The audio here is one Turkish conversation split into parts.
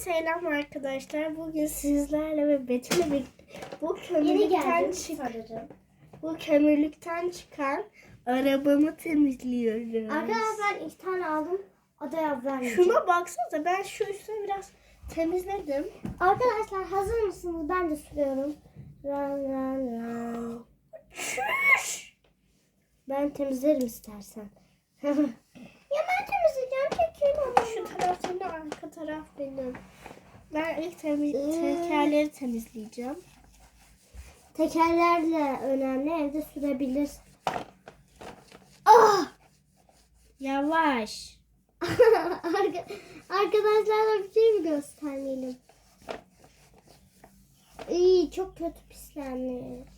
Selam arkadaşlar. Bugün sizlerle ve Betül'le bir bu kömürlükten geldim çık sanırım. bu kömürlükten çıkan arabamı temizliyorum. Arkadaşlar iki tane aldım. Odaya vermeyeceğim. Şuna baksanıza ben şu üstüne biraz temizledim. Arkadaşlar hazır mısınız? Ben de sürüyorum. Ran ran ran. Ben temizlerim istersen. ya ben temizleyeceğim. Çekeyim ama. Senin arka taraf benim. Ben ilk temiz Ee. tekerleri temizleyeceğim. Tekerlerle önemli evde sürebilir. Ah! Yavaş. Arka- Arkadaşlara bir şey mi göstermeyelim? İyi çok kötü pislenmiş.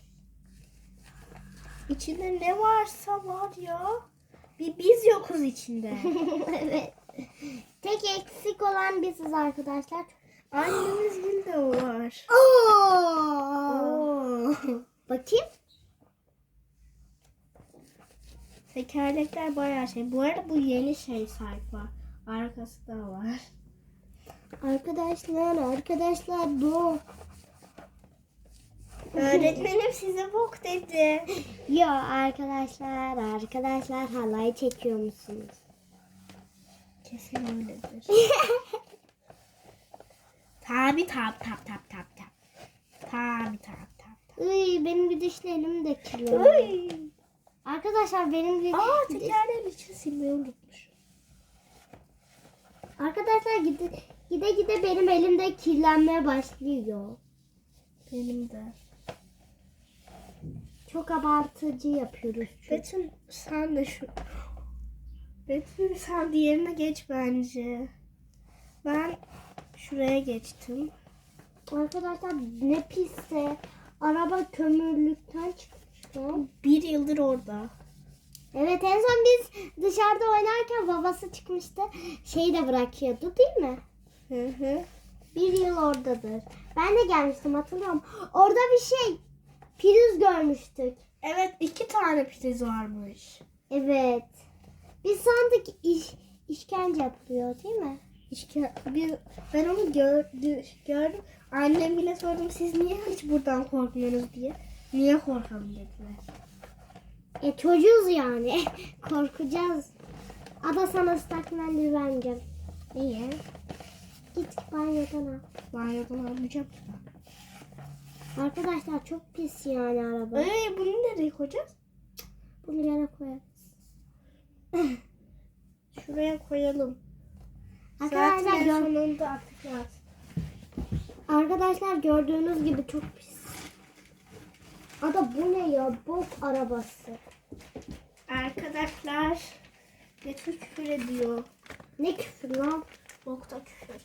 İçinde ne varsa var ya. Bir biz yokuz içinde. evet. Tek eksik olan biziz arkadaşlar. Annemiz gül de var. Oo. Bakayım. Tekerlekler bayağı şey. Bu arada bu yeni şey sayfa. Arkası da var. Arkadaşlar arkadaşlar bu. Öğretmenim size bok dedi. Yo arkadaşlar arkadaşlar halay çekiyor musunuz? Kesin öyledir. tabi tap tap tap tap tap. Tabi tap tap tap. Iy, benim bir dişlerim de kirli. Uy. Arkadaşlar benim bir Aa tekerleğin için silmeyi unutmuşum. Arkadaşlar gide, gide gide benim elimde kirlenmeye başlıyor. Benim de. Çok abartıcı yapıyoruz. Betül sen de şu... Betül sen diğerine geç bence. Ben şuraya geçtim. Arkadaşlar ne pisse. Araba kömürlükten çıkmıştı. Bir yıldır orada. Evet en son biz dışarıda oynarken babası çıkmıştı. Şeyi de bırakıyordu değil mi? Hı hı. Bir yıl oradadır. Ben de gelmiştim hatırlıyorum. Orada bir şey pürüz görmüştük. Evet iki tane priz varmış. Evet. Biz sandık iş, işkence yapılıyor değil mi? İşte bir, ben onu gördü, gördüm. Annem bile sordum siz niye hiç buradan korkmuyorsunuz diye. Niye korkalım dediler. E çocuğuz yani. Korkacağız. Ada sana ıslak mendil vermeyeceğim. Niye? Git banyodan al. Banyodan almayacağım. Arkadaşlar çok pis yani araba. Ee, bunu nereye koyacağız? Bunu yere koyarız. Şuraya koyalım. Zaten Arkadaşlar, en gör- sonunda artık lazım. arkadaşlar gördüğünüz gibi çok pis. Ada bu ne ya? Bok arabası. Arkadaşlar Betül küfür ediyor. Ne küfür lan? Bokta küfür.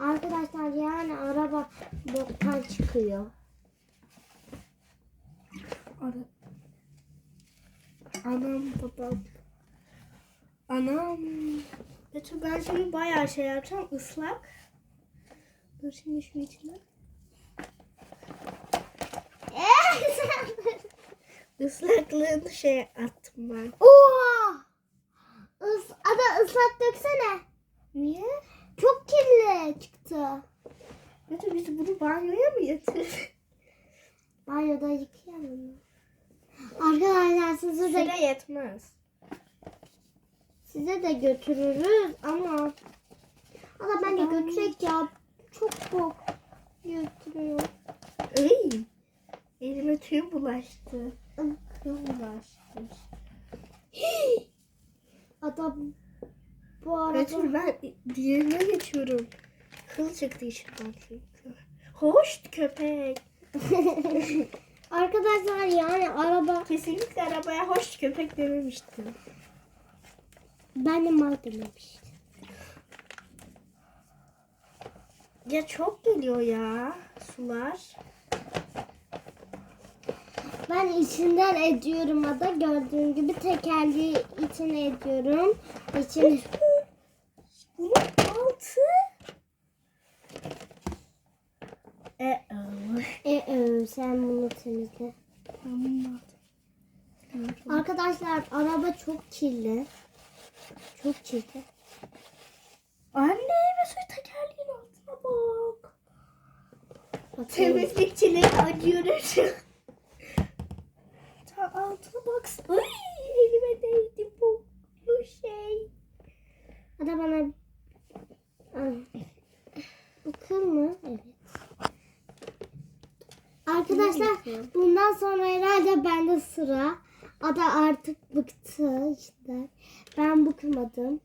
Arkadaşlar yani araba boktan çıkıyor. Ara. Anam babam. Anam. Betül ben şimdi bayağı şey yapacağım. ıslak. Dur şimdi şu içine. Islaklığını şey attım ben. Oha! Is, ada ıslak döksene. Niye? Çok kirli çıktı. Betül biz bunu banyoya mı yatırdık? Banyoda yıkayalım? Arkadaşlar size de, Süre yetmez. size de götürürüz ama Ama ben de götürecek ya. Çok bok götürüyor. Ey. Elime tüy bulaştı. Tüy bulaştı. Adam bu araba Betül ben diğerine geçiyorum. Kıl çıktı içinden çünkü. Hoş köpek. Arkadaşlar yani araba Kesinlikle arabaya hoş köpek dememiştim. ben de mal dememiştim. Ya çok geliyor ya sular. Ben içinden ediyorum ada gördüğün gibi tekerleği içine ediyorum. İçine sen bunu temizle. Arkadaşlar araba çok kirli. Çok kirli. Anne ve suyu tekerleğin altına bak. Bakayım. Temizlikçileri acıyorum. Ta altına baksın. Ay, elime değdi bu, bu şey. Hadi bana... Ay. Bu kıl mı? Evet. Arkadaşlar bundan sonra herhalde bende sıra. Ada artık bıktı işte. Ben bıkmadım.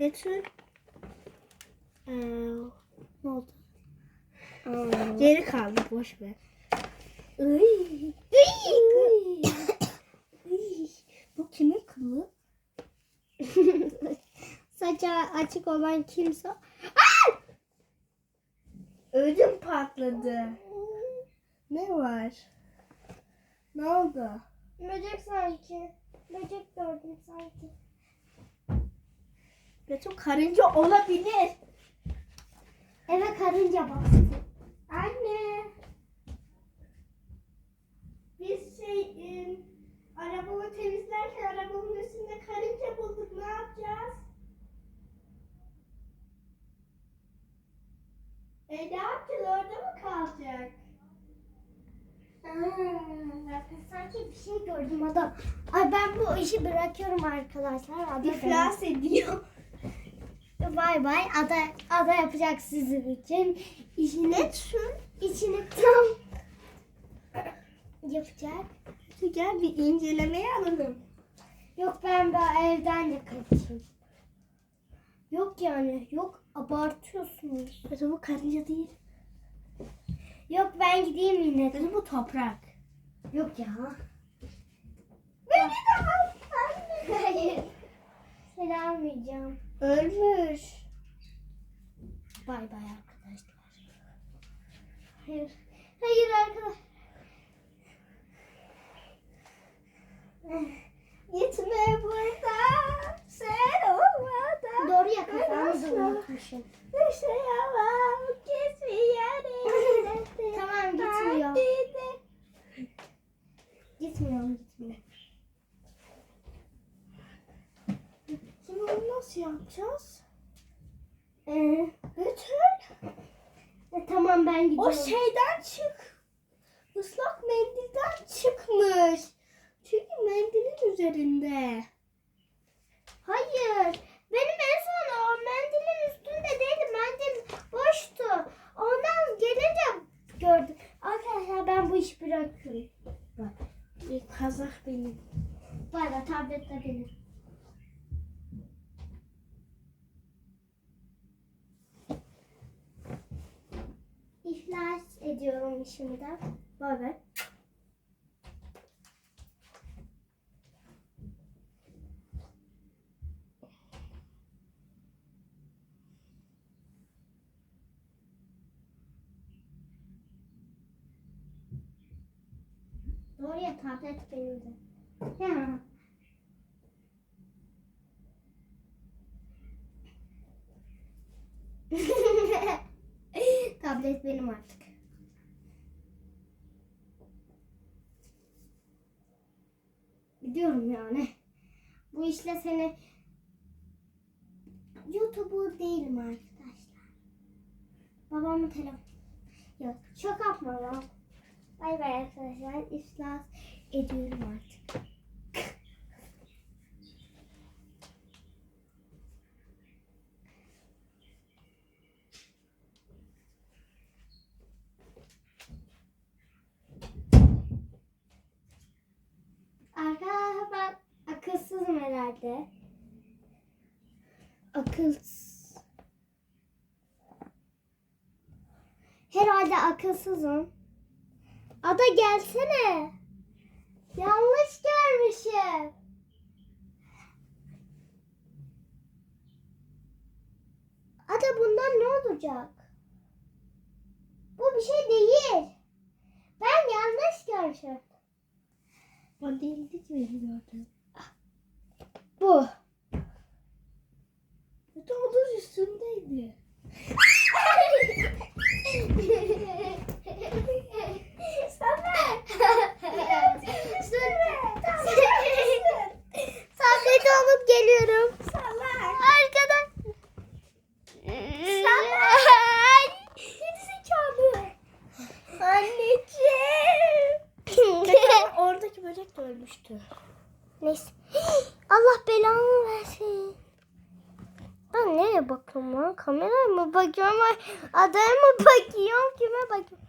Betül. Ee, Ne oldu? geri kaldı boş ver. Bu kimin kılı? Saçı açık olan kimse. Ödüm patladı. Ne var? Ne oldu? Böcek sanki. Böcek gördüm sanki. Betül karınca olabilir. Eve karınca bastı. Anne. Biz şey e, arabamı temizlerken arabamın üstünde karınca bulduk. Ne yapacağız? E ne yapacağız? Orada mı kalacak? Sanki bir şey gördüm adam. Bu işi bırakıyorum arkadaşlar. Ada İflas ediyor. Bay bay. Ada, ada yapacak sizin için. İşini, Betül. içini tam yapacak. Gel bir incelemeye alalım. Yok ben de evden de kaçayım. Yok yani. Yok abartıyorsunuz. Betül bu karınca değil. Yok ben gideyim yine. Betül bu toprak. Yok ya. Beni de al anne. Hayır. Seni almayacağım. Ölmüş. Bay bay arkadaşlar. Hayır. Hayır arkadaş. Gitme buradan. Sen olmadan. Doğru yakalamışım. asla unutmuşum. Yaşayamam. Gitmeyelim. Tamam, gitmiyor. Hadi de. Gitmiyorum gitmiyor. Şimdi onu nasıl yapacağız? Ee, Betül. e, tamam ben gidiyorum. O şeyden çık. Islak mendilden çıkmış. Çünkü mendilin üzerinde. Hayır. Benim en son o mendilin üstünde değildi. Mendil boştu. Ondan gelince gördüm. Arkadaşlar ben bu işi bırakıyorum. Bir kazak benim. Bay tablet de benim. İflas ediyorum işimden. Bay. Doğru ya tablet benim de. Ya. tablet benim artık. Biliyorum yani. Bu işle seni YouTuber değilim arkadaşlar. Babamın telefonu. Yok çok lan. Bay bay arkadaşlar. İflas ediyorum artık. Arkadaşlar ben herhalde. Akılsız. Herhalde akılsızım. Ada gelsene. Yanlış görmüşüm. Ada bundan ne olacak? Bu bir şey değil. Ben yanlış görmüşüm. O değildi ki beni gördün. Yeah. Nereye bakıyorum lan? Kameraya mı bakıyorum? Ay, Adaya mı bakıyorum? Kime bakıyorum?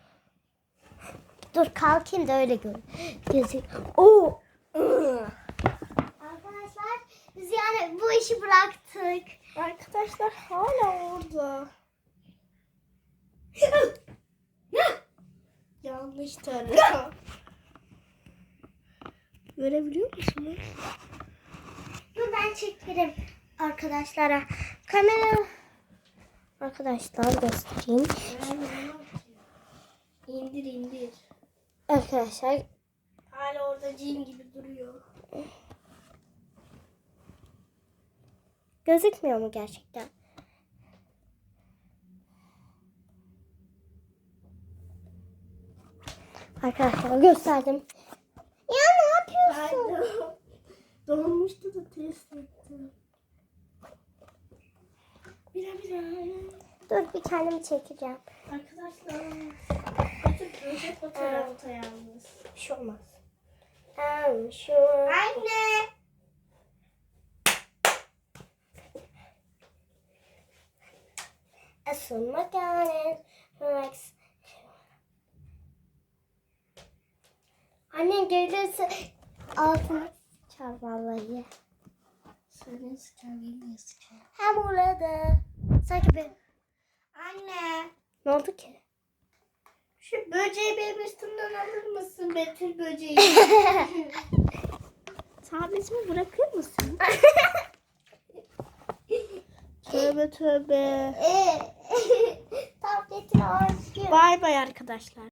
Dur kalkayım da öyle gör. Gözük. Oo. Arkadaşlar biz yani bu işi bıraktık. Arkadaşlar hala orada. Yanlış taraf. Görebiliyor musunuz? Dur ben çekerim arkadaşlara. Kamera Arkadaşlar göstereyim. İndir indir. Arkadaşlar Hala orada cin gibi duruyor. gözükmüyor mu gerçekten? Arkadaşlar gösterdim. Ya ne yapıyorsun? Pardon. Dolmuştu da test ettim. Bira bira. Dur bir kendimi çekeceğim. Arkadaşlar. Bakın proje fotoğrafta yalnız. Bir şey olmaz. Hem şu Anne. ısınmak yani. Relax. Anne gelirse altına çal vallahi. Sıçan benim sıçan. Hem orada. Sanki ben. Anne. Ne oldu ki? Şu böceği benim üstümden alır mısın Betül böceği? Tabletimi bırakır mısın? tövbe tövbe. Tabletini aşkım. Bay bay arkadaşlar.